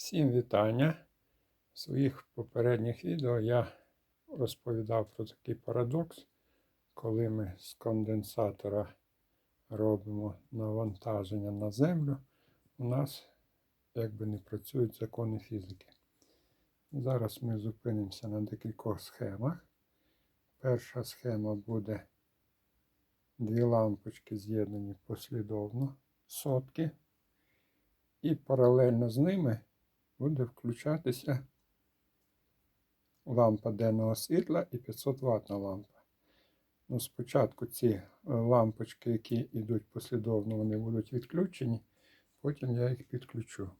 Всім вітання. В своїх попередніх відео я розповідав про такий парадокс, коли ми з конденсатора робимо навантаження на землю, у нас якби не працюють закони фізики. Зараз ми зупинимося на декількох схемах. Перша схема буде дві лампочки з'єднані послідовно сотки. І паралельно з ними буде включатися лампа денного світла і 500 ватна лампа. Ну, Спочатку ці е, лампочки, які йдуть послідовно, вони будуть відключені, потім я їх підключу.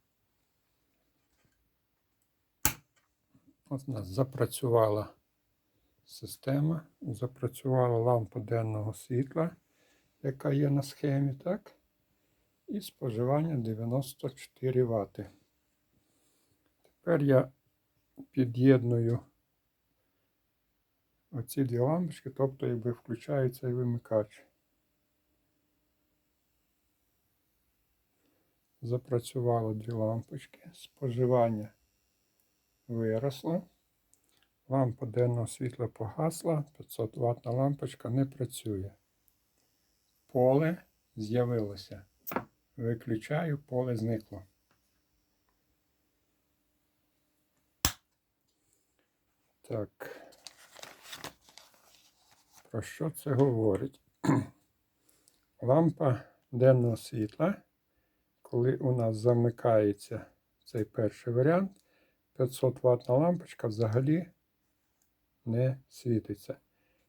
От у нас запрацювала система, запрацювала лампа денного світла, яка є на схемі, так? І споживання 94 Вт. Тепер я під'єдную оці дві лампочки, тобто якби включаю цей вимикач. Запрацювало дві лампочки, споживання виросло. Лампа денного світла погасла, 500 ватна лампочка не працює. Поле з'явилося. Виключаю, поле зникло. Так. Про що це говорить? Лампа денного світла, коли у нас замикається цей перший варіант, 500 ватна лампочка взагалі не світиться.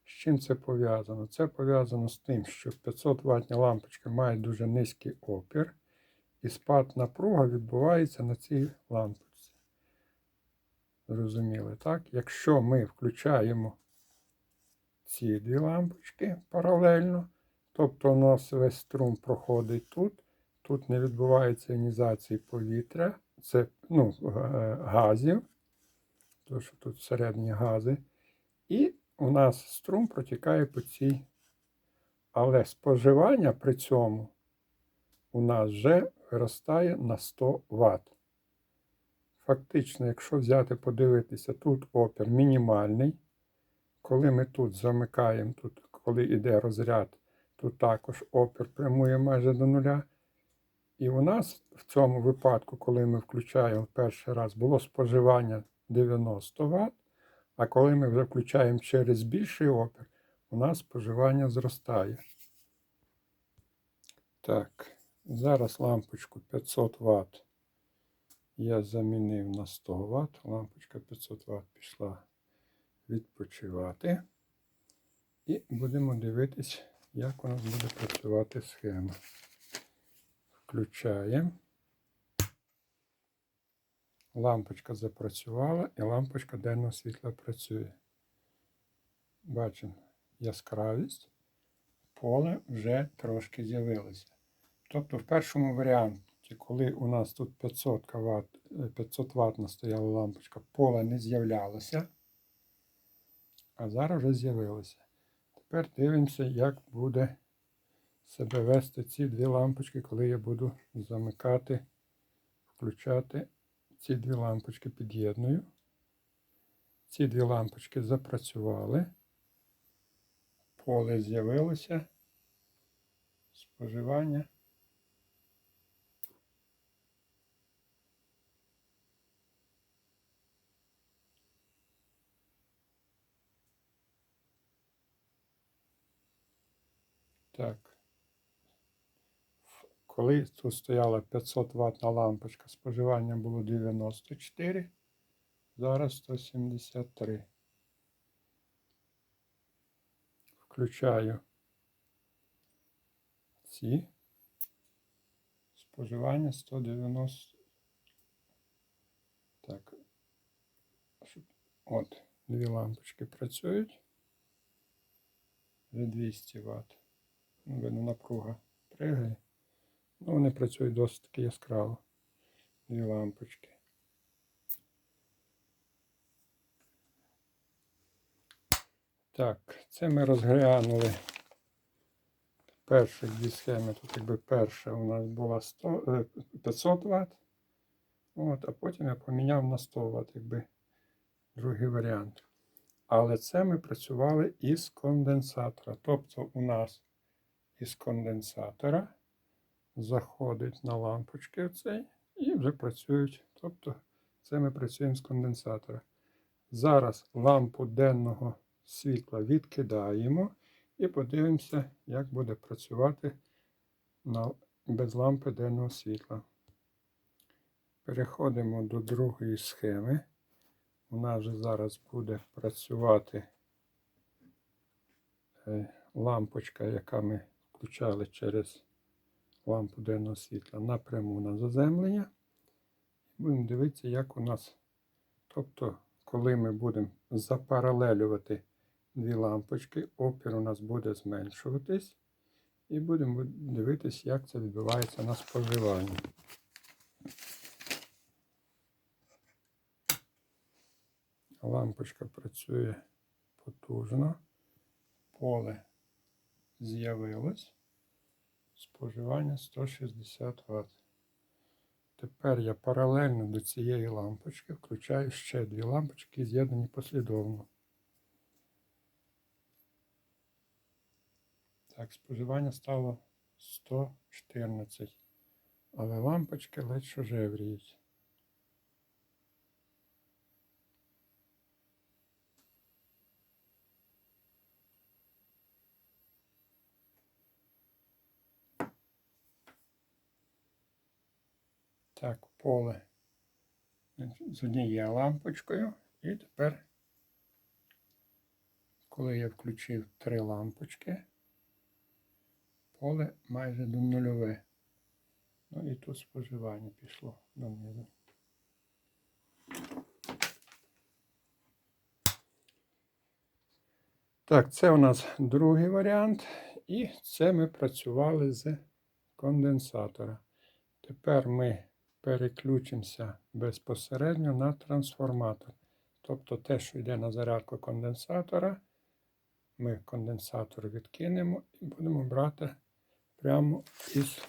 З чим це пов'язано? Це пов'язано з тим, що 500 ватні лампочки мають дуже низький опір, і спад напруга відбувається на цій лампочці. Зрозуміли, так? Якщо ми включаємо ці дві лампочки паралельно, тобто у нас весь струм проходить тут, тут не відбувається іонізації повітря, це ну, газів, тому що тут всередині гази. І у нас струм протікає по цій. Але споживання при цьому у нас вже виростає на 100 Вт. Фактично, якщо взяти, подивитися, тут опір мінімальний. Коли ми тут замикаємо, тут, коли йде розряд, тут також опір прямує майже до нуля. І у нас в цьому випадку, коли ми включаємо перший раз, було споживання 90 Вт. А коли ми вже включаємо через більший опір, у нас споживання зростає. Так, зараз лампочку 500 Вт я замінив на 100 Вт. Лампочка 500 Вт пішла відпочивати. І будемо дивитись, як у нас буде працювати схема. Включаємо. Лампочка запрацювала і лампочка денного світла працює. Bачимо яскравість, поле вже трошки з'явилося. Тобто, в першому варіанті, коли у нас тут 500 Вт, 500 Вт стояла лампочка, поле не з'являлося, а зараз вже з'явилося. Тепер дивимося, як буде себе вести ці дві лампочки, коли я буду замикати, включати ці дві лампочки під'єдную. Ці дві лампочки запрацювали. Поле з'явилося. Споживання. Так. Коли тут стояла 500 ватна лампочка, споживання було 94, зараз 173. Включаю ці споживання 190. Так. От, дві лампочки працюють. 200 Вт. Видно, напруга пригає. Ну, вони працюють досить таки яскраво. Дві лампочки. Так, це ми розглянули перші дві схеми. Тут якби перша у нас була 100, 500 Вт, От, а потім я поміняв на 100 Вт, якби другий варіант. Але це ми працювали із конденсатора. Тобто у нас із конденсатора заходить на лампочки оцей і вже працюють. Тобто це ми працюємо з конденсатора. Зараз лампу денного світла відкидаємо і подивимося, як буде працювати без лампи денного світла. Переходимо до другої схеми. У нас же зараз буде працювати е, лампочка, яка ми включали через лампу денного світла напряму на заземлення. Будемо дивитися, як у нас. Тобто, коли ми будемо запаралелювати дві лампочки, опір у нас буде зменшуватись. І будемо дивитися, як це відбувається на споживанні. Лампочка працює потужно. Поле з'явилось. Споживання 160 Вт. Тепер я паралельно до цієї лампочки включаю ще дві лампочки, з'єднані послідовно. Так, споживання стало 114. Але лампочки ледь що жевріють. Так, поле з однією лампочкою. І тепер, коли я включив три лампочки, поле майже до нульове. Ну і тут споживання пішло донизу. Так, це у нас другий варіант. І це ми працювали з конденсатора. Тепер ми переключимося безпосередньо на трансформатор. Тобто те, що йде на зарядку конденсатора, ми конденсатор відкинемо і будемо брати прямо із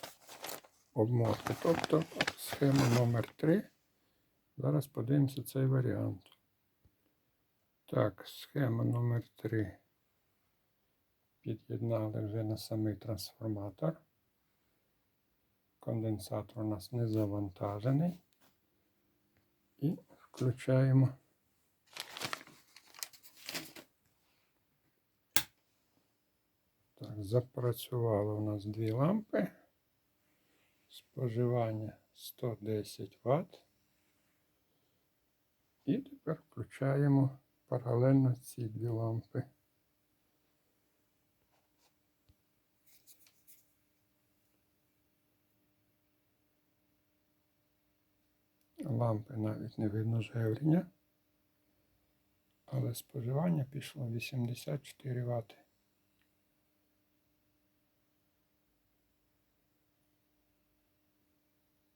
обмотки. Тобто схема номер 3. Зараз подивимося цей варіант. Так, схема номер 3. Під'єднали вже на самий трансформатор. Конденсатор у нас не завантажений. І включаємо. Так, запрацювали у нас дві лампи. Споживання 110 Вт. І тепер включаємо паралельно ці дві лампи. Лампи навіть не видно жевріння, але споживання пішло 84 Вт.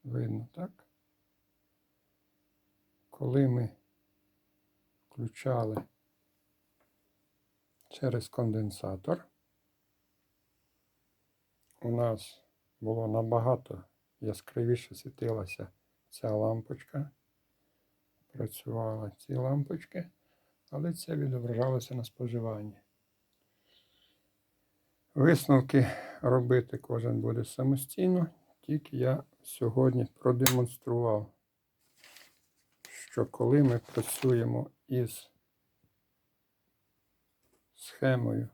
Видно, так? Коли ми включали через конденсатор, у нас було набагато яскравіше світилася ця лампочка. Працювали ці лампочки, але це відображалося на споживанні. Висновки робити кожен буде самостійно, тільки я сьогодні продемонстрував, що коли ми працюємо із схемою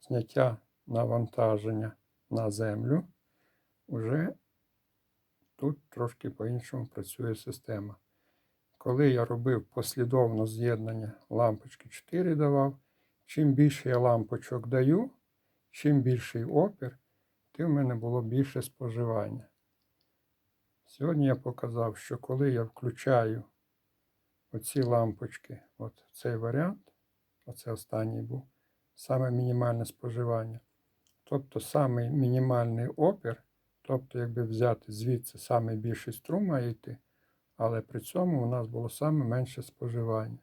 зняття навантаження на землю, вже тут трошки по-іншому працює система. Коли я робив послідовно з'єднання лампочки 4 давав, чим більше я лампочок даю, чим більший опір, тим в мене було більше споживання. Сьогодні я показав, що коли я включаю оці лампочки, от цей варіант, оце останній був, саме мінімальне споживання. Тобто саме мінімальний опір, тобто, якби взяти звідси саме більший струм йти, але при цьому у нас було саме менше споживання.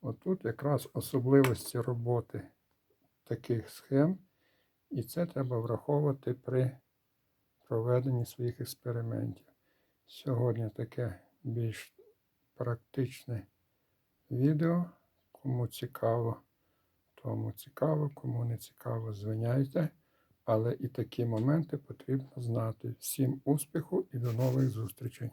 Отут якраз особливості роботи таких схем, і це треба враховувати при проведенні своїх експериментів. Сьогодні таке більш практичне відео. Кому цікаво, тому цікаво, кому не цікаво, звиняйте. Але і такі моменти потрібно знати. Всім успіху і до нових зустрічей!